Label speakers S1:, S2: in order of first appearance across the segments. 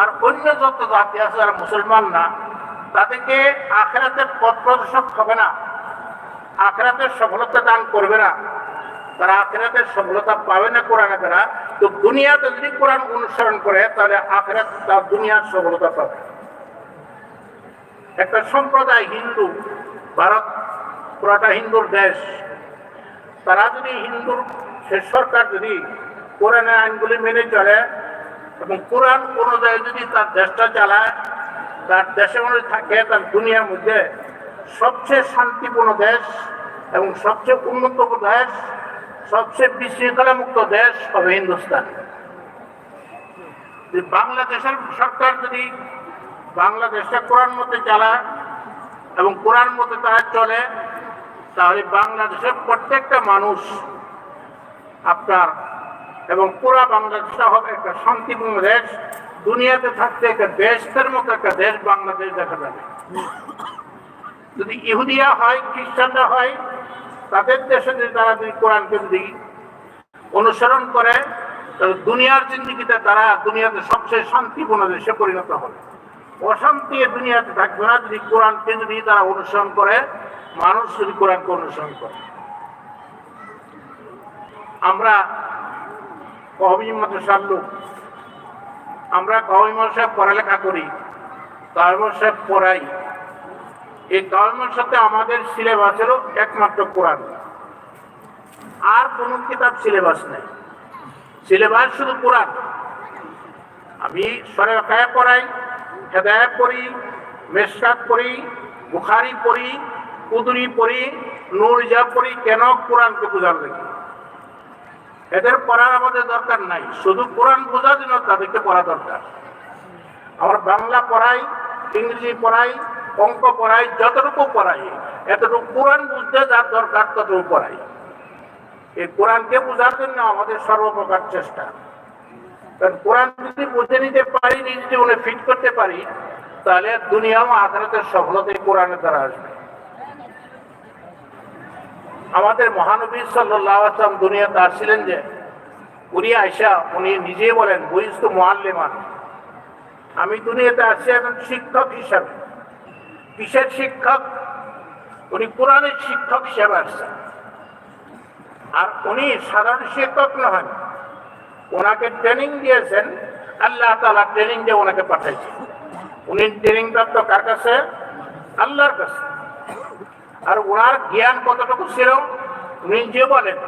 S1: আর অন্য যত জাতি আছে যারা মুসলমান না, তাদেরকে আখেরাতের পথ প্রদর্শক হবে না। আখেরাতের সফলতা দান করবে না। তারা আখেরাতের সফলতা পাবে না কোরআনে তারা। তো দুনিয়াতে যদি কোরআন অনুসরণ করে, তাহলে আখেরাত তার দুনিয়ার সফলতা পাবে। একটা সম্প্রদায় হিন্দু, ভারত পুরাটা হিন্দুর দেশ। তারা যদি হিন্দুর, সে সরকার যদি কোরআনের আইনগুলি মেনে চলে এবং কোরআন অনুযায়ী যদি তার দেশটা চালায়, তার দেশের মধ্যে থাকে, তার দুনিয়ার মধ্যে সবচেয়ে শান্তিপূর্ণ দেশ এবং সবচেয়ে উন্নত দেশ, সবচেয়ে বিশৃঙ্খলা মুক্ত দেশ হবে হিন্দুস্তান। বাংলাদেশের সরকার যদি বাংলাদেশটা কোরআন মতে চালায় এবং কোরআন মতে তারা চলে, তাহলে বাংলাদেশের প্রত্যেকটা মানুষ আপনার এবং পুরা বাংলাদেশটা হবে একটা শান্তিপূর্ণ দেশ। দুনিয়াতে থাকতে একটা দেশের মতো একটা দেশ বাংলাদেশ দেখা যাবে। যদি ইহুদিয়া হয়, খ্রিস্টানরা হয়, তাদের দেশে যদি তারা যদি কোরআনকে যদি অনুসরণ করে, তাহলে দুনিয়ার জিন্দিগিতে তারা দুনিয়াতে সবচেয়ে শান্তিপূর্ণ দেশে পরিণত হবে। অশান্তি দুনিয়াতে থাকবে না। যদি কোরআনকে যদি তারা অনুসরণ করে, মানুষ যদি কোরআনকে অনুসরণ করে। আমরা কবি মাদ্রাসার লোক। আমরা কবি মাদ্রাসায় পড়ালেখা করি কবি মাদ্রাসায় পড়াই। এই কবি মাদ্রাসাতে আমাদের সিলেবাসেরও একমাত্র কোরআন। আর কোনো কিতাব সিলেবাস নেই। সিলেবাস শুধু কোরআন। আমি সরেখায় পড়াই হেদায় পড়ি মেসকাত পড়ি, বুখারি পড়ি, কুদুরি পড়ি নুরজা পড়ি, কেন কোরআনকে বোঝার লাগে এদের পড়ার আমাদের দরকার নাই। শুধু কোরআন বোঝার জন্য তাদেরকে পড়া দরকার। আমার বাংলা পড়াই, ইংরেজি পড়াই, অঙ্ক পড়াই, যতটুকু পড়াই, এতটুকু কোরআন বুঝতে যার দরকার ততটুকু পড়াই। এই কোরআনকে বোঝার জন্য আমাদের সর্বপ্রকার চেষ্টা। কারণ কোরআন যদি বুঝে নিতে পারি, নিজ জীবনে ফিট করতে পারি, তাহলে দুনিয়া ও আখরাতের সফলতা এই কোরআনের দ্বারা আসবে। আমাদের মহানবী সাল্লাহ আসলাম দুনিয়াতে আসছিলেন যে, উনি আয়সা উনি নিজেই বলেন বুঝ তো আমি দুনিয়াতে আসছি একজন শিক্ষক হিসাবে। কিসের শিক্ষক? উনি কোরআনের শিক্ষক হিসাবে আসছেন। আর উনি সাধারণ শিক্ষক নহেন। ওনাকে ট্রেনিং দিয়েছেন, আল্লাহ তালা ট্রেনিং দিয়ে ওনাকে পাঠাইছেন। উনি ট্রেনিং প্রাপ্ত কার কাছে? আল্লাহর কাছে। আর ওনার জ্ঞান কতটুকু ছিল? যে বলেন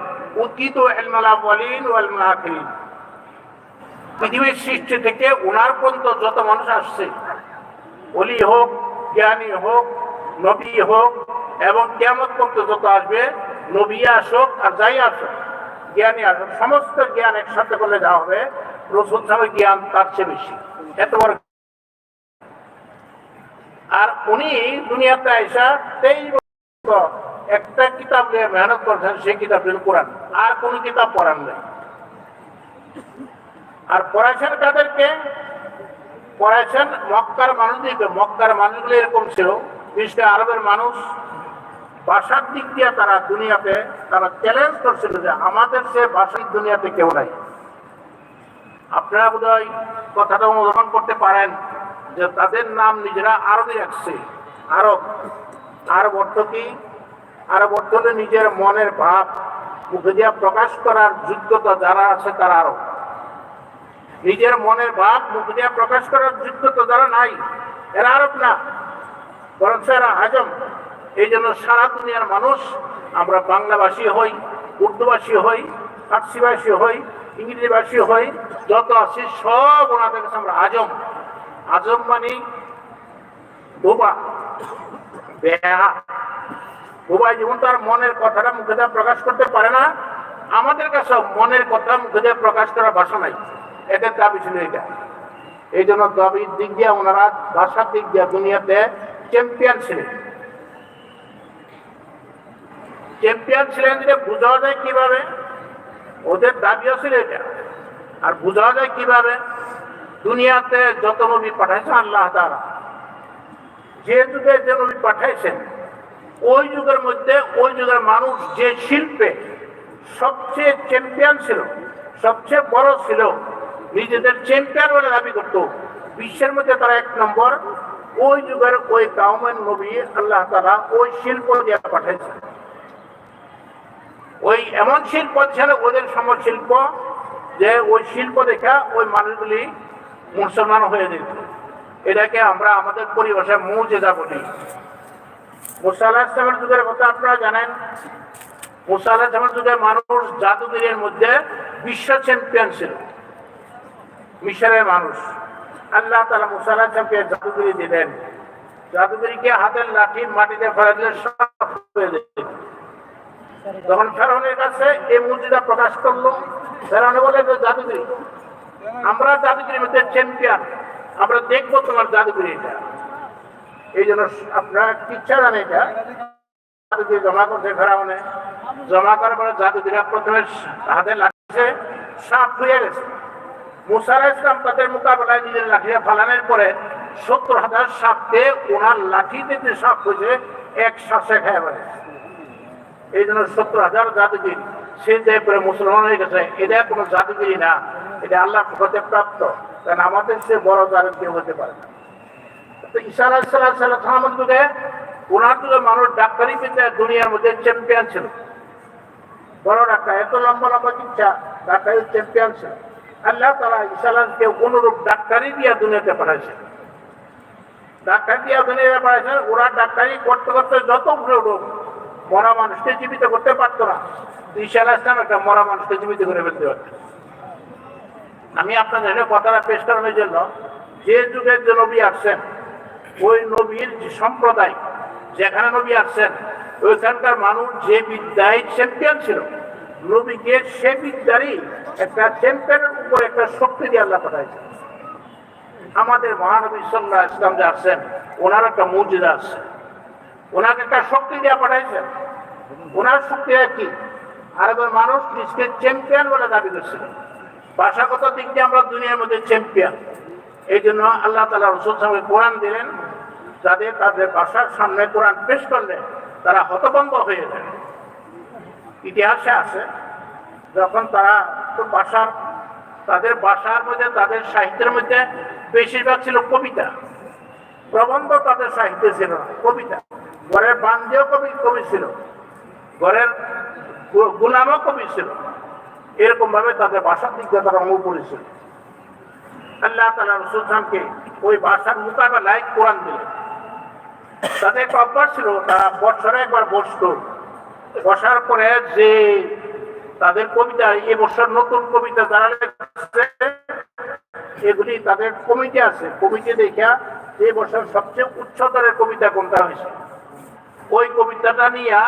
S1: আখিরিন পৃথিবীর সৃষ্টি থেকে ওনার পর্যন্ত যত মানুষ আসছে অলি হোক, জ্ঞানী হোক, নবী হোক, এবং কেমন পর্যন্ত যত আসবে, নবী আসুক আর যাই আসুক, জ্ঞানী আসুক, সমস্ত জ্ঞান একসাথে করলে যা হবে, রসুল সাহেবের জ্ঞান তার চেয়ে বেশি। এত বড়। আর উনি দুনিয়াতে আইসা তেইশ একটা কিতাব নিয়ে মেহনত করছেন, সেই কিতাব হল কোরআন। আর কোন কিতাব পড়ান নেই। আর পড়াইছেন কাদেরকে? পড়াইছেন মক্কার মানুষদেরকে। মক্কার মানুষগুলো এরকম ছিল। বিশেষ আরবের মানুষ। ভাষার দিক দিয়ে তারা দুনিয়াতে, তারা চ্যালেঞ্জ করছিল যে আমাদের সে ভাষিক দুনিয়াতে কেউ নাই। আপনারা বোধহয় কথাটা অনুধাবন করতে পারেন যে তাদের নাম নিজেরা আরবি রাখছে। আরব। আরব অর্থ কি? আরব অর্থ হলো নিজের মনের ভাব, মুখে দিয়া প্রকাশ করার যোগ্যতা যারা আছে তারা আরব নিজের মনের ভাব, মুখে দিয়া প্রকাশ করার যোগ্যতা যারা নাই, এরা আরব না। বরং এরা আজম এই জন্য সারা দুনিয়ার মানুষ আমরা বাংলাভাষী হই, উর্দুভাষী হই, ফার্সিভাষী হই, ইংরেজিভাষী হই, যত আছি সব ওনাদের কাছে আমরা আজম আজম মানে বোবা। তার মনের কথাটা মুখে দিয়ে প্রকাশ করতে পারে না। আমাদের কাছে মনের কথা মুখে দিয়ে প্রকাশ করার ভাষা নাই। এদের দাবি ছিল এটা এই জন্য দাবির দিক দিয়ে ওনারা ভাষার দিক দিয়ে দুনিয়াতে চ্যাম্পিয়ন ছিলেন। চ্যাম্পিয়ন ছিলেন যেটা যায় কীভাবে? ওদের দাবিও ছিল এটা আর বোঝা যায় কীভাবে? দুনিয়াতে যত নবী পাঠাইছেন আল্লাহ তারা যে যুগে যে নবী পাঠাইছেন, ওই যুগের মধ্যে ওই যুগের মানুষ যে শিল্পে সবচেয়ে চ্যাম্পিয়ন ছিল, সবচেয়ে বড় ছিল, নিজেদের চ্যাম্পিয়ন বলে দাবি করত, বিশ্বের মধ্যে তারা এক নম্বর, ওই যুগের ওই কাউমের নবী আল্লাহ তারা ওই শিল্প দিয়ে পাঠাইছে ওই এমন শিল্প ছিল, ওদের সমর শিল্প যে ওই শিল্প দেখা ওই মানুষগুলি মুসলমান হয়ে যেত। এটাকে আমরা আমাদের পরিভাষায় মৌজেদা বলি। মুসা আল্লাহ যুগের কথা আপনারা জানেন। মুসা আল্লাহ ইসলামের যুগের মানুষ জাদুগিরির মধ্যে বিশ্ব চ্যাম্পিয়ন ছিল। মিশরের মানুষ। আল্লাহ তালা মুসা ইসলামকে জাদুগিরি দিলেন জাদুগিরিকে হাতের লাঠি মাটিতে ফেলে দিলে সব যেত যখন ফেরাউনের কাছে এই মুজিদা প্রকাশ করল। ফেরাউনে বলে জাদুগিরি আমরা জাদুগিরির মধ্যে চ্যাম্পিয়ন আমরা দেখব তোমার জাদুগিরিটা এই জন্য আপনারা ইচ্ছা জানে এটা। জমা করছে ফেরাউনে জমা করার পরে প্রথমে সাপ তাদের লাঠিটা পরে সত্তর হাজার সাপকে ওনার লাঠিতে যে সাপ হয়েছে এক শ্বাসে এই জন্য সত্তর হাজার জাদুগির সে যে মুসলমান হয়ে গেছে এটা কোনো জাদুগিরি না। এটা আল্লাহ প্রাপ্ত। কারণ আমাদের সে বড় জাদু কেউ হতে পারে না। তো ঈসা আলাহ সাল্লাহ যুগে ওনার যুগে মানুষ ডাক্তারি পেতে দুনিয়ার মধ্যে চ্যাম্পিয়ন ছিল। বড় ডাক্তার, এত লম্বা লম্বা চিকিৎসা ডাক্তারি চ্যাম্পিয়ন ছিল। আল্লাহ তারা ঈসা আলাহকে অনুরূপ ডাক্তারি দিয়ে দুনিয়াতে পাঠাইছে ডাক্তার দিয়ে দুনিয়াতে পাঠাইছেন, ওরা ডাক্তারি করতে করতে যত উপরে উঠুক, মরা মানুষকে জীবিত করতে পারতো না। ঈশা আলাহ ইসলাম একটা মরা মানুষকে জীবিত করে ফেলতে পারত আমি আপনাদের কথাটা পেশ করানোর জন্য, যে যুগের যে নবী আসছেন, ওই নবীর যে সম্প্রদায়, যেখানে নবী আসছেন, ওইখানকার মানুষ যে বিদ্যায় চ্যাম্পিয়ন ছিল, নবীকে সে বিদ্যারই একটা চ্যাম্পিয়নের উপর একটা শক্তি দিয়ে আল্লাহ পাঠাইছে। আমাদের মহানবী সাল্লাহ ইসলাম যে আসছেন, ওনার একটা মর্যাদা আছে। ওনাকে একটা শক্তি দিয়ে পাঠাইছেন। ওনার শক্তি কি? আরবের মানুষ নিজকে চ্যাম্পিয়ন বলে দাবি করছিল। ভাষাগত দিক দিয়ে আমরা দুনিয়ার মধ্যে চ্যাম্পিয়ন এই জন্য আল্লাহ তালা রসুল সাহেব কোরআন দিলেন যাদের তাদের ভাষার সামনে কোরআন পেশ করলে তারা হতভম্ব হয়ে যায়। ইতিহাসে আছে, যখন তারা তো ভাষার, তাদের ভাষার মধ্যে, তাদের সাহিত্যের মধ্যে বেশিরভাগ ছিল কবিতা। প্রবন্ধ তাদের সাহিত্যে ছিল কবিতা। ঘরের বান্দিও কবি কবি ছিল। ঘরের গুলামও কবি ছিল। এরকম ভাবে তাদের ভাষার দিক দিয়ে তারা অনুপরি ছিল আল্লাহ তালা ওই মোকাবেলায় কোরআন দিলেন। তাদের একটা অভ্যাস ছিল, তারা বছরে একবার বসত। বসার পরে যে তাদের কবিতা এ বছর নতুন কবিতা এগুলি তাদের কমিটি আছে। কমিটি দেখা এই বছর সবচেয়ে উচ্চতরের কবিতা কোনটা হয়েছে, ওই কবিতাটা নিয়ে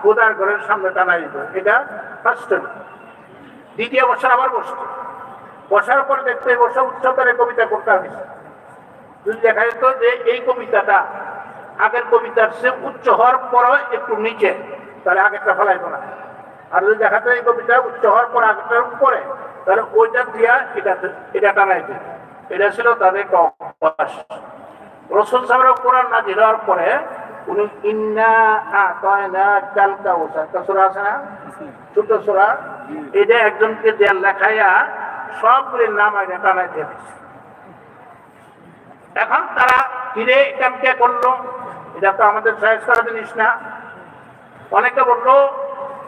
S1: খোদার ঘরের সামনে টানা দিত। এটা ফার্স্ট দ্বিতীয় বছর আবার বসতো বসার পর দেখতে এই বছর উচ্চতরের কবিতা কোনটা হয়েছে যদি দেখা যেত যে এই কবিতাটা আগের কবিতার সে উচ্চ হওয়ার পরও একটু নিচে, তাহলে আগেরটা ফেলাইতো না। আর যদি দেখা যায় এই কবিতা উচ্চ হওয়ার পর আগেরটার উপরে, তাহলে ওইটা দিয়া এটা এটা টানাইতো। এটা ছিল তাদের একটা অভ্যাস। রসুল সাহেবের কোরআন নাজির হওয়ার পরে উনি ইন্না আতায়না কাল কাউসার একটা সূরা আছে না? ছোট সূরা। এটা একজনকে দেয়াল লেখাইয়া সবগুলির নাম আগে দিচ্ছে। এখন তারা ফিরে ক্যাম্পে করল? এটা তো আমাদের চয়েস করা জিনিস না। অনেকে বলল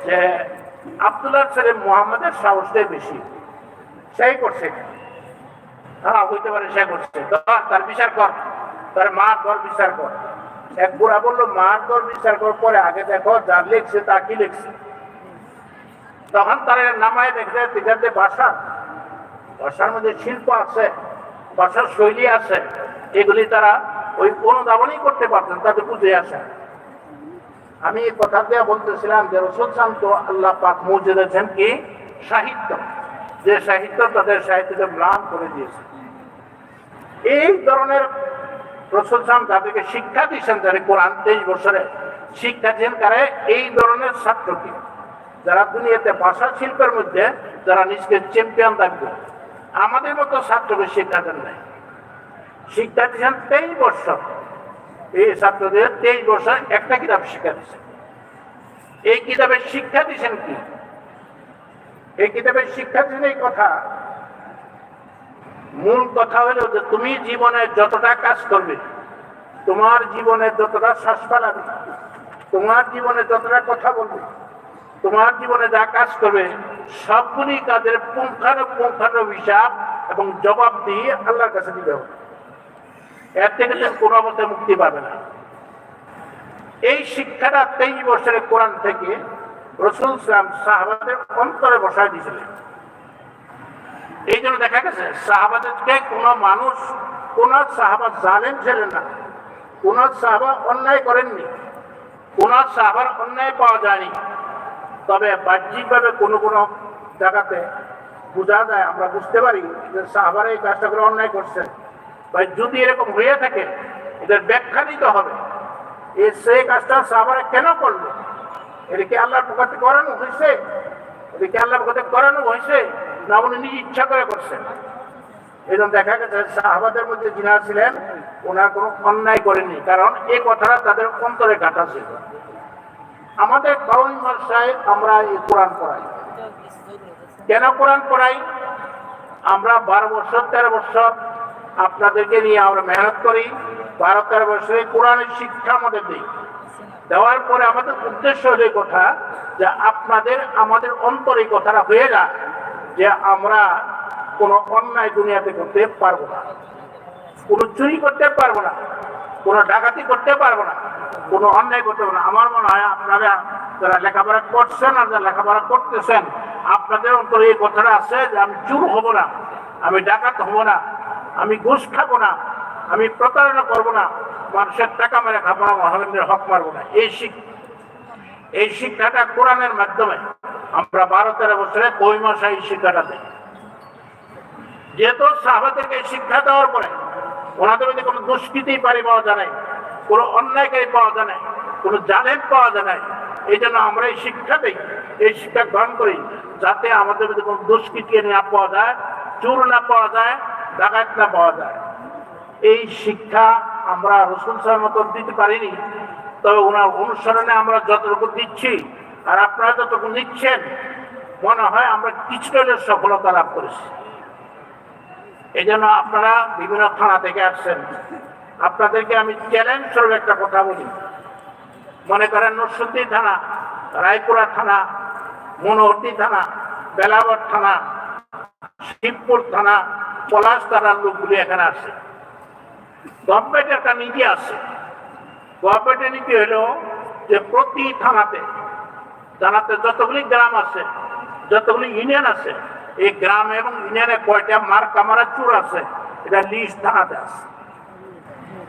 S1: যে আবদুল্লাহ ছেলে মোহাম্মদের সাহসটাই বেশি। সেই করছে হ্যাঁ হইতে পারে সে করছে। তার বিচার কর। তার মার দর বিচার কর। এক বুড়া বলল, মার দর বিচার কর পরে আগে দেখো যা লিখছে তা কি লিখছে। তখন তারা নামায় দেখছে পিতাতে ভাষা ভাষার মধ্যে শিল্প আছে ভাষার শৈলী আছে, এগুলি তারা ওই অনুধাবনই করতে পারতেন, তাদের বুঝে আসে। আমি এই কথা দিয়ে বলতেছিলাম যে রসুল শান্ত আল্লাহ পাক মৌজে দিয়েছেন কি? সাহিত্য। যে সাহিত্য তাদের সাহিত্যকে ম্লান করে দিয়েছে। এই ধরনের রসুল শাম তাদেরকে শিক্ষা দিয়েছেন যারা কোরআন তেইশ বছরে শিক্ষা দিয়েছেন কারে? এই ধরনের ছাত্রকে। যারা দুনিয়াতে ভাষা শিল্পের মধ্যে যারা নিজকে চ্যাম্পিয়ন করে। আমাদের মতো ছাত্রকে শিক্ষা দেন নাই। শিক্ষা দিয়েছেন তেইশ বছর। এই ছাত্রদের তেইশ বছর একটা কিতাব শিক্ষা দিয়েছেন এই কিতাবের শিক্ষা দিয়েছেন কি? এই কিতাবের শিক্ষা দিয়েছেন এই কথা। মূল কথা হলো যে তুমি জীবনে যতটা কাজ করবে, তোমার জীবনে যতটা শ্বাস ফেলাবে, তোমার জীবনে যতটা কথা বলবে তোমার জীবনে যা কাজ করবে, সবগুলি কাজের পুঙ্খানু হিসাব এবং জবাব দিয়ে আল্লাহর কাছে দিতে হবে। এর থেকে তুমি কোনো অবস্থায় মুক্তি পাবে না। এই শিক্ষাটা তেইশ বছরের কোরআন থেকে রসুল সালাম সাহাবাদের অন্তরে বসায় দিয়েছিলেন। এই জন্য দেখা গেছে, সাহাবাদেরকে কোন মানুষ, কোন সাহাবা জালেন ছিলেন না। কোন সাহাবা অন্যায় করেননি। কোন সাহাবার অন্যায় পাওয়া যায়নি। তবে বাহ্যিকভাবে কোনো কোনো জায়গাতে বোঝা যায়, আমরা বুঝতে পারি যে সাহাবারা এই কাজটা করে অন্যায় করছেন। বা যদি এরকম হয়ে থাকে, এদের ব্যাখ্যা দিতে হবে। এ সেই কাজটা সাহাবারা কেন করল? এটা আল্লাহর পক্ষ করানো হয়েছে? এটা আল্লাহর পক্ষ করানো হয়েছে? না উনি নিজে ইচ্ছা করে করছেন। এই জন্য দেখা গেছে সাহাবাদের মধ্যে যিনি ছিলেন, ওনার কোনো অন্যায় করেনি কারণ এই কথাটা তাদের অন্তরে কাটা ছিল। আমাদের করণ ভাষায় আমরা এই কোরআন পড়াই। কেন কোরআন পড়াই? আমরা বারো বছর, তেরো বছর আপনাদেরকে নিয়ে আমরা মেহনত করি। বারো, তেরো বছরে কোরআনের শিক্ষা আমাদের দিই। দেওয়ার পরে আমাদের উদ্দেশ্য হলো কথা, যে আপনাদের আমাদের অন্তরে কথাটা হয়ে যায় যে আমরা কোনো অন্যায় দুনিয়াতে করতে পারব না। কোনো চুরি করতে পারব না, কোনো ডাকাতি করতে পারব না, কোনো অন্যায় করতে পারব না। আমার মনে হয় আপনারা যারা লেখাপড়া করছেন আর যারা লেখাপড়া করতেছেন, আপনাদের অন্তরে এই কথাটা আছে যে আমি চুর হব না, আমি ডাকাত হব না, আমি ঘুষ খাব না, আমি প্রতারণা করব না, মানুষের টাকা মেরে খাব না হক মারবো না। এই শিক্ষা এই শিক্ষাটা কোরআনের মাধ্যমে আমরা বারো তেরো বছরে কই মাসে এই শিক্ষাটা দেয় যেহেতু সাহাবাদেরকে শিক্ষা দেওয়ার পরে ওনাদের মধ্যে কোনো দুষ্কৃতি পারি পাওয়া যায় নাই, কোনো অন্যায়কারী পাওয়া যায় নাই, কোনো জালেম পাওয়া যায় নাই। এই জন্য আমরা এই শিক্ষা দিই, এই শিক্ষা গ্রহণ করি যাতে আমাদের মধ্যে কোনো দুষ্কৃতি না পাওয়া যায়, চুর না পাওয়া যায়, ডাকাত না পাওয়া যায়। এই শিক্ষা আমরা রসুল সাহের মতো দিতে পারিনি, তবে ওনার অনুসরণে আমরা যতটুকু দিচ্ছি আর আপনারা যতটুকু নিচ্ছেন, মনে হয় আমরা কিছুটা সফলতা লাভ করেছি। এই জন্য আপনারা বিভিন্ন থানা থেকে আসছেন। আপনাদেরকে আমি চ্যালেঞ্জ স্বরূপ একটা কথা বলি। মনে করেন নরসিংদী থানা, রায়পুরা থানা মনোহরদি থানা, বেলাবর থানা, শিবপুর থানা, পলাশ থানার লোকগুলি এখানে আসে। গভর্নমেন্টের একটা নীতি আছে। গভর্নমেন্টের নীতি হলো যে প্রতি থানাতে থানাতে যতগুলি গ্রাম আছে, যতগুলি ইউনিয়ন আছে এই গ্রাম এবং ইউনিয়নে কয়টা মার কামারা চুর আছে, এটা লিস্ট থানাতে আছে।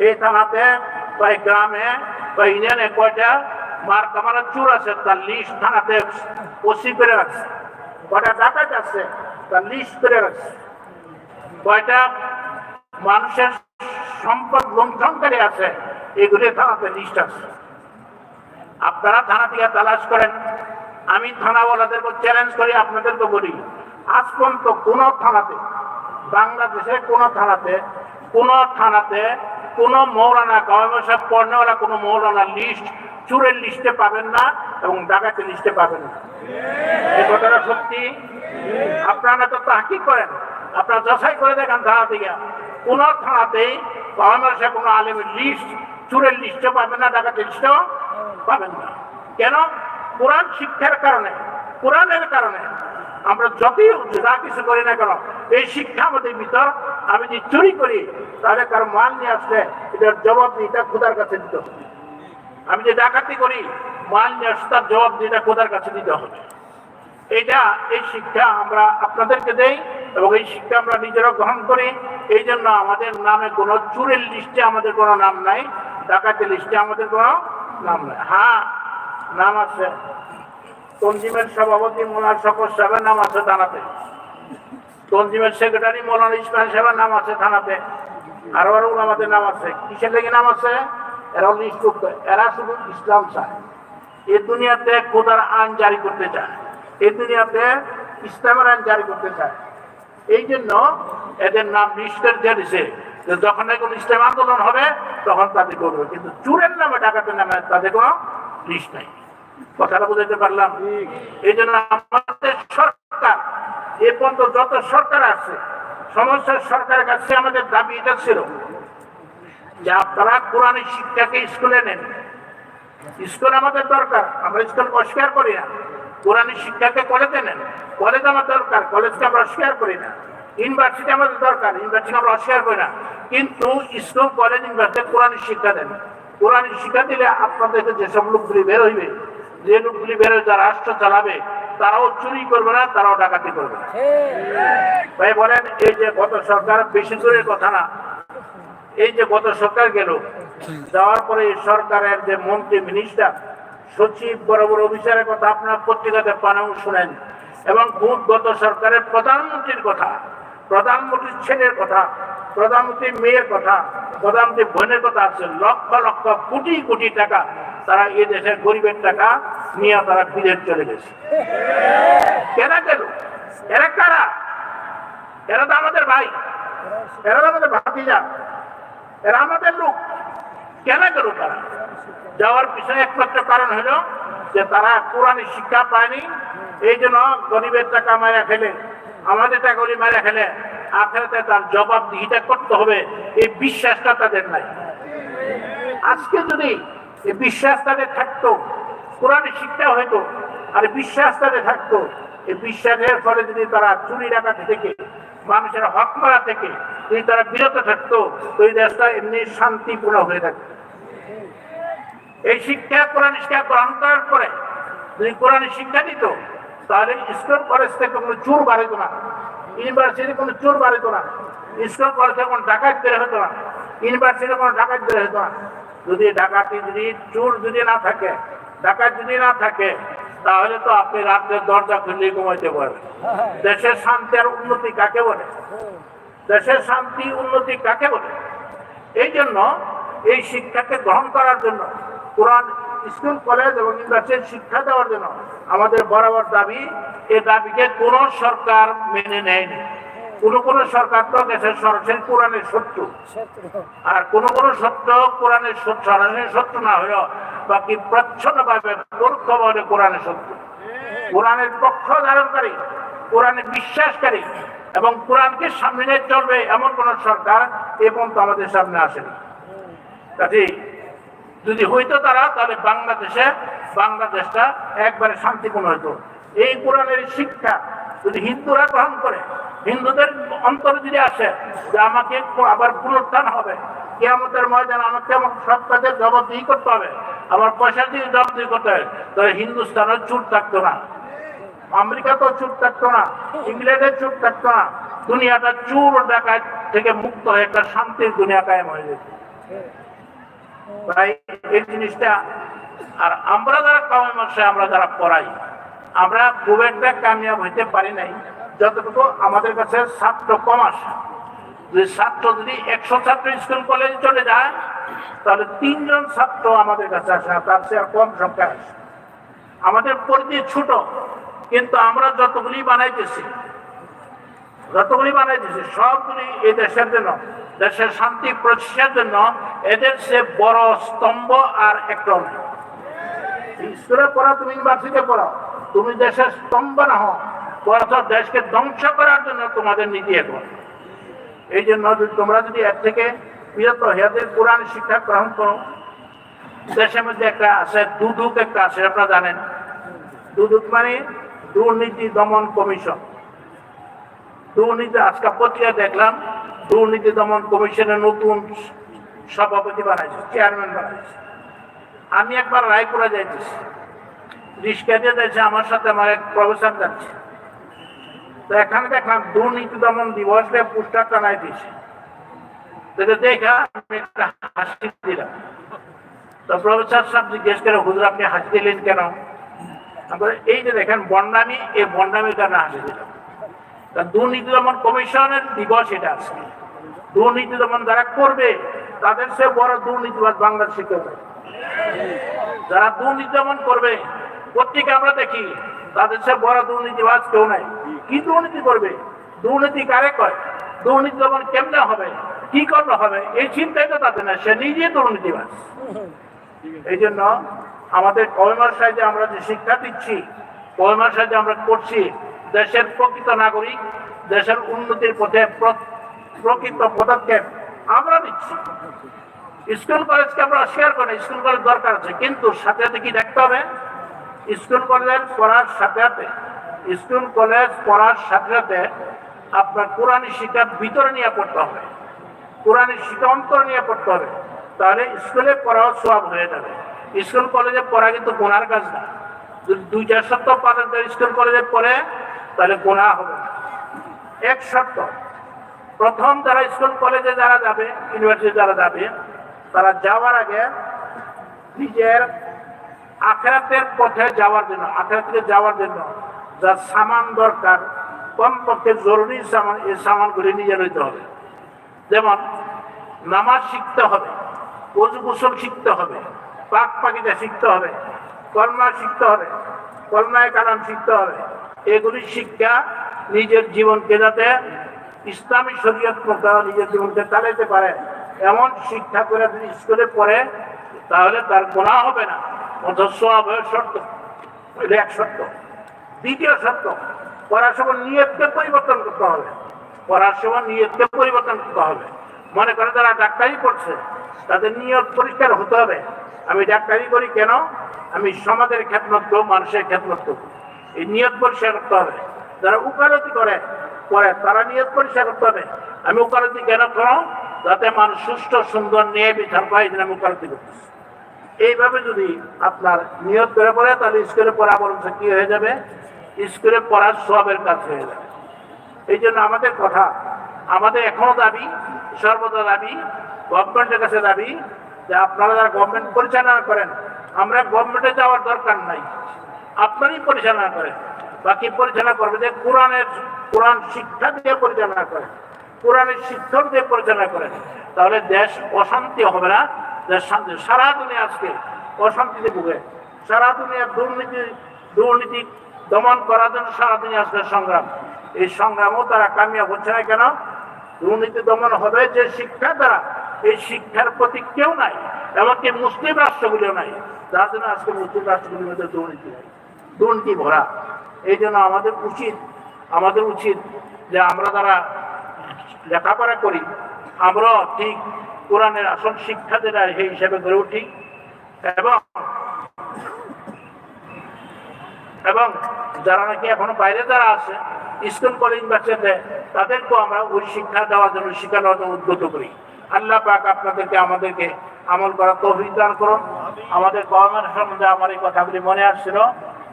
S1: এই থানাতে বা গ্রামে বা ইউনিয়নে কয়টা মার কামারা চুর আছে, তার লিস্ট থানাতে ওসি করে রাখছে। কয়টা ডাকাত আছে, তার লিস্ট করে রাখছে। কয়টা মানুষের সম্পদ লুণ্ঠনকারী আছে, এগুলি থানাতে লিস্ট আছে। আপনারা থানা থেকে তালাশ করেন। আমি থানাওয়ালাদেরকে চ্যালেঞ্জ করি, আপনাদেরকে বলি। আজ পর্যন্ত কোন থানাতে, বাংলাদেশের কোন থানাতে কোন থানাতে কোন মৌলানা গবেষক পড়নেওয়ালা কোন মৌলানা লিস্ট, চুরের লিস্টে পাবেন না এবং ডাকাতের লিস্টে পাবেন না। এই কথাটা সত্যি? আপনারা তো তাহাকি করেন। আপনারা যাচাই করে দেখেন থানা থেকে। কোন থানাতেই গবেষক কোন আলেমের লিস্ট, চুরের লিস্টে পাবেন না ডাকাতের লিস্টেও পাবেন না। কেন? কোরআন শিক্ষার কারণে, কোরআনের কারণে। আমরা যতই যা কিছু করি না কেন, এই শিক্ষা আমাদের ভিতর, আমি যদি চুরি করি, তাহলে কারও মাল নিয়ে আসলে এটার জবাব দিই এটা খোদার কাছে দিতে হবে। আমি যে ডাকাতি করি, মাল নিয়ে আসলে তার জবাব দিয়ে এটা খোদার কাছে দিতে হবে। এটা এই শিক্ষা আমরা আপনাদেরকে দেই এবং এই শিক্ষা আমরা নিজেরা গ্রহণ করি। এই জন্য আমাদের নামে কোনো চুরের লিস্টে আমাদের কোনো নাম নাই, ডাকাতের লিস্টে আমাদের কোনো নাম নাই। হ্যাঁ নাম আছে। তঞ্জিমের সভাপতি মোলার শকর সাহেবের নাম আছে থানাতে। তঞ্জিমের সেক্রেটারি মৌলানা ইসমাইল সাহেবের নাম আছে থানাতে। আরও আরও আমাদের নাম আছে। কিসের লেগে নাম আছে? এরা লিস্ট এরা শুধু ইসলাম চায়। এ দুনিয়াতে খোদার আইন জারি করতে চায়। এ দুনিয়াতে ইসলামের আইন জারি করতে চায়। এই জন্য এদের নাম লিস্টের দিয়েছে যে যখন কোনো ইসলাম আন্দোলন হবে, তখন তাদের করবে কিন্তু চুরের নামে, ডাকাতের নামে তাদের কোনো লিস্ট নাই। কথাটা বুঝাতে পারলাম। এই জন্য আমাদের সরকার এ পর্যন্ত যত সরকার আছে সমস্ত সরকারের কাছে আমাদের দাবি এটা ছিল যে আপনারা কোরআনের শিক্ষাকে স্কুলে নেন। স্কুল আমাদের দরকার আমরা স্কুল অস্বীকার করি না। কোরআনের শিক্ষাকে কলেজে নেন। কলেজ আমার দরকার কলেজকে আমরা অস্বীকার করি না। ইউনিভার্সিটি আমাদের দরকার ইউনিভার্সিটি আমরা অস্বীকার করি না। কিন্তু স্কুল কলেজ ইউনিভার্সিটি কোরআনের শিক্ষা দেন। কোরআনের শিক্ষা দিলে আপনাদেরকে যেসব লোকগুলি বের হইবে। যে লোকগুলি বের হয়ে যারা রাষ্ট্র চালাবে তারাও চুরি করবে না, তারাও ডাকাতি করবে না। ভাই বলেন, এই যে গত সরকার, বেশি দূরের কথা না, এই যে গত সরকার গেল, যাওয়ার পরে এই সরকারের যে মন্ত্রী মিনিস্টার সচিব, বড় বড় অফিসারের কথা আপনার পত্রিকাতে পানেও শুনেন, এবং গত সরকারের প্রধানমন্ত্রীর কথা। প্রধানমন্ত্রীর ছেলের কথা প্রধানমন্ত্রীর মেয়ের কথা, প্রধানমন্ত্রী বোনের কথা আছে, লক্ষ লক্ষ কোটি কোটি টাকা তারা এই দেশের গরিবের টাকা নিয়ে তারা বিদেশ চলে গেছে। কেনা? গেল এরা কারা? এরা তো আমাদের ভাই, এরা আমাদের ভাতিজা, এরা আমাদের লোক। কেন গেল তারা যাওয়ার পিছনে একমাত্র কারণ হলো যে তারা কোরআনের শিক্ষা পায়নি, এই জন্য গরিবের টাকা মারা খেলে আমাদের টাকাগুলি মারা খেলে আখেরাতে তার জবাবদিহিতা করতে হবে, এই বিশ্বাসটা তাদের নাই। আজকে যদি এই বিশ্বাস তাদের থাকতো কোরআনের শিক্ষা হইতো, আর বিশ্বাস তাদের থাকতো, এই বিশ্বাসের ফলে যদি তারা চুরি ডাকাতি থেকে, মানুষের হক মারা থেকে যদি তারা বিরত থাকতো এই দেশটা এমনি শান্তিপূর্ণ হয়ে থাকতো। এই শিক্ষা কোরআন শিক্ষা গ্রহণ করার পরে যদি কোরআন শিক্ষা দিত তাহলে স্কুল কলেজ থেকে কোনো চোর বাড়িত না। ইউনিভার্সিটি কোনো চোর বাড়িত না স্কুল কলেজে কোনো ডাকাত বের হতো না। ইউনিভার্সিটি কোনো ডাকাত বের হতো না, যদি ডাকাতি যদি চোর যদি না থাকে, ডাকাত যদি না থাকে, তাহলে তো আপনি রাত্রে দরজা খুলে ঘুমাইতে পারবেন। দেশের শান্তি আর উন্নতি কাকে বলে? দেশের শান্তি, উন্নতি কাকে বলে? এই জন্য এই শিক্ষাকে গ্রহণ করার জন্য কোরআন স্কুল, কলেজ এবং ইউনিভার্সিটির শিক্ষা দেওয়ার জন্য আমাদের বরাবর দাবি, এ দাবিকে কোন সরকার মেনে নেয়নি। কোন কোন সরকার তো দেশের সরাসরি কোরআনের শত্রু। আর কোন কোন সত্য কোরআনের সরাসরি শত্রু না হলেও বাকি প্রচ্ছন্ন ভাবে পরোক্ষ ভাবে কোরআনের শত্রু। কোরআনের পক্ষ ধারণকারী কোরআনে বিশ্বাসকারী এবং কোরআনকে সামনে চলবে এমন কোন সরকার এ পর্যন্ত আমাদের সামনে আসেনি। কাজে যদি হইতো তারা, তাহলে বাংলাদেশে, বাংলাদেশটা একবারে শান্তিপূর্ণ হইতো। এই কোরআনের শিক্ষা যদি হিন্দুরা গ্রহণ করে, হিন্দুদের অন্তরে যদি আসে যে আমাকে আবার পুনরুত্থান হবে, কেয়ামতের ময়দান আমাকে আমার সব কাজের জবাবদিহি করতে হবে, আমার পয়সা দিয়ে জবাবদিহি করতে হবে, তাহলে হিন্দুস্তানের চুট থাকতো না। আমেরিকা তো চুপ থাকতো না ইংল্যান্ডের চুপ থাকতো না, দুনিয়াটা চুর ডাকাত থেকে মুক্ত হয়ে একটা শান্তির দুনিয়া কায়েম হয়ে যেত। তাই এই জিনিসটা, আর আমরা যারা আমরা যারা পড়াই, আমরা খুব একটা কামিয়াব হইতে পারি নাই, যতটুকু আমাদের কাছে ছাত্র কম আসে। যদি ছাত্র যদি একশো ছাত্র স্কুল, কলেজে চলে যায়, তাহলে তিনজন ছাত্র আমাদের কাছে আসে তার চেয়ে কম সংখ্যা আসে। আমাদের পরিধি ছোট, কিন্তু আমরা যতগুলি বানাইতেছি যতগুলি বানাইতেছি, সবগুলি এই দেশের জন্য। দেশের শান্তি প্রতিষ্ঠার জন্য এদের সে বড় স্তম্ভ আর একটাও নেই স্কুলে পড়াও তুমি ইউনিভার্সিটিতে পড়াও। তুমি দেশের স্তম্ভ না হও, বরঞ্চ দেশকে ধ্বংস করার জন্য তোমাদের নীতি এখন এই জন্য তোমরা যদি এর থেকে বিরত হেয়াদের কোরআন শিক্ষা গ্রহণ করো, দেশের মধ্যে একটা আছে দুদুক, একটা আছে, আপনারা জানেন। দুদুক মানে দুর্নীতি দমন কমিশন। দুর্নীতি আজকে পত্রিকা দেখলাম দুর্নীতি দমন কমিশনের নতুন সভাপতি বানাইছে চেয়ারম্যান বানাইছে। আমি একবার রায়পুরা যাইতেছি। রিক্সা দিয়ে যাইছে, আমার সাথে আমার এক প্রফেসর যাচ্ছে। তো এখানে দেখলাম দুর্নীতি দমন দিবস পোস্টার টানাই দিয়েছে। দেখা আমি একটা হাসি দিলাম। তো প্রফেসর সাহেব জিজ্ঞেস করে, হুজুর, আপনি হাসি দিলেন কেন? এই যে দেখেন বন্ডামি এই বন্ডামির কারণে হাসি দিলাম। দুর্নীতি দমন কমিশনের দিবস এটা আছে দুর্নীতি দমন যারা করবে, তাদের সে বড় দুর্নীতিবাদ বাংলাদেশে কেউ। যারা দুর্নীতি দমন করবে, প্রত্যেকে আমরা দেখি, তাদের সে বড় দুর্নীতিবাজ কেউ নাই। কি দুর্নীতি করবে? দুর্নীতি কারে কয় দুর্নীতি দমন কেমনে হবে? কি করলে হবে? এই চিন্তাই তো তাদের না সে নিজে দুর্নীতিবাজ। এই জন্য আমাদের কয়মার সাহায্যে আমরা যে শিক্ষা দিচ্ছি কয়মার সাহায্যে আমরা করছি দেশের প্রকৃত নাগরিক, দেশের উন্নতির পথে প্র- প্রকৃত পদক্ষেপ আমরা নিচ্ছি। স্কুল কলেজকে আমরা শেয়ার করি স্কুল কলেজ দরকার আছে, কিন্তু সাথে সাথে কি দেখতে হবে? স্কুল কলেজ পড়ার সাথে সাথে, স্কুল কলেজ পড়ার সাথে সাথে আপনার কোরআনী শিক্ষার ভিতরে নিয়ে পড়তে হবে। কোরআনের শিক্ষা অন্তর নিয়ে পড়তে হবে। তাহলে স্কুলে পড়াও সব হয়ে যাবে। স্কুল কলেজে পড়া কিন্তু গোনার কাজ না। যদি দুই চার সপ্তাহ স্কুল কলেজে পড়ে তাহলে গোনা হবে। এক শর্ত, প্রথম যারা স্কুল কলেজে যারা যাবে ইউনিভার্সিটি যারা যাবে, তারা যাওয়ার আগে নিজের আখেরাতের পথে যাওয়ার জন্য, আখেরাতে যাওয়ার জন্য যা সামান দরকার, কমপক্ষে জরুরি সামান, এই সামানগুলি নিজে নিতে হবে। যেমন, নামাজ শিখতে হবে অজু গোসল শিখতে হবে পাক পাকিটা শিখতে হবে, কলমা শিখতে হবে, কলমায় কালাম শিখতে হবে এগুলি শিক্ষা নিজের জীবনকে যাতে ইসলামী শরীয়ত মতো নিজের জীবনকে চালাইতে পারে। এমন শিক্ষা করে যদি স্কুলে পড়ে, তাহলে তার গোনা হবে না। অথচ শর্ত। এক শর্ত। দ্বিতীয় শর্ত, পড়ার নিয়তকে পরিবর্তন করতে হবে। পড়ার নিয়তকে পরিবর্তন করতে হবে। মনে করে যারা ডাক্তারি করছে তাদের নিয়ত পরিষ্কার হতে হবে। আমি ডাক্তারি করি কেন? আমি সমাজের করব মানুষের খেদমত করব এই নিয়ত পরিষ্কার করতে হবে। যারা উকালতি করে করে, তারা নিয়ত পরিষ্কার করতে হবে। আমি উকালতি কেন করো? যাতে মানুষ সুস্থ সুন্দর নিয়ে বিচার এই জন্য আমি উকালতি করতেছি। এইভাবে যদি আপনার নিয়ত করে পড়ে, তাহলে স্কুলে পড়া বরং কি হয়ে যাবে? স্কুলে পড়ার সবের কাজ হয়ে যাবে। এই জন্য আমাদের কথা, আমাদের এখনও দাবি, সর্বদা দাবি, গভর্নমেন্টের কাছে দাবি, যে আপনারা যারা গভর্নমেন্ট পরিচালনা করেন, আমরা গভর্নমেন্টে যাওয়ার দরকার নাই। আপনারই পরিচালনা করেন বাকি পরিচালনা করবে যে কোরআনের, কোরআন শিক্ষা দিয়ে পরিচালনা করেন কোরআনের শিক্ষক দিয়ে পরিচালনা করেন তাহলে দেশ অশান্তি হবে না। দেশ শান্তি সারা দুনিয়া আজকে অশান্তিতে ভুগে। সারা দুনিয়া দুর্নীতি দুর্নীতি দমন করার জন্য সারা দুনিয়া আজকে সংগ্রাম। এই সংগ্রামও তারা কামিয়াব হচ্ছে না কেন? দুর্নীতি দমন হবে যে শিক্ষা দ্বারা। এই শিক্ষার প্রতি কেউ নাই, এমনকি মুসলিম রাষ্ট্রগুলিও নাই। যার জন্য আজকে মুসলিম রাষ্ট্রগুলির মধ্যে দুর্নীতি নাই। দুর্নীতি ভরা। এই জন্য আমাদের উচিত আমাদের উচিত যে আমরা যারা লেখাপড়া করি আমরাও ঠিক কোরআনের আসল শিক্ষা যেটা সেই হিসাবে গড়ে উঠি এবং এবং যারা নাকি এখনও বাইরে যারা আছে, স্কুল, কলেজ, ইউনিভার্সিটিতে, তাদেরকেও আমরা ওই শিক্ষা দেওয়ার জন্য দেওয়ার জন্য উদ্যত করি। আল্লাহ পাক আপনাদেরকে, আমাদেরকে আমল করার তৌফিক দান করুন। আমাদের গভর্নমেন্ট সম্বন্ধে আমার এই কথাগুলি মনে আসছিল।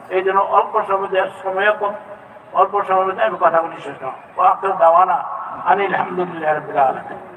S1: এই জন্য অল্প সময় সময় অল্প সময়ের মধ্যে আমি কথাগুলি শেষ দাওয়ানা আনিল আলহামদুলিল্লাহ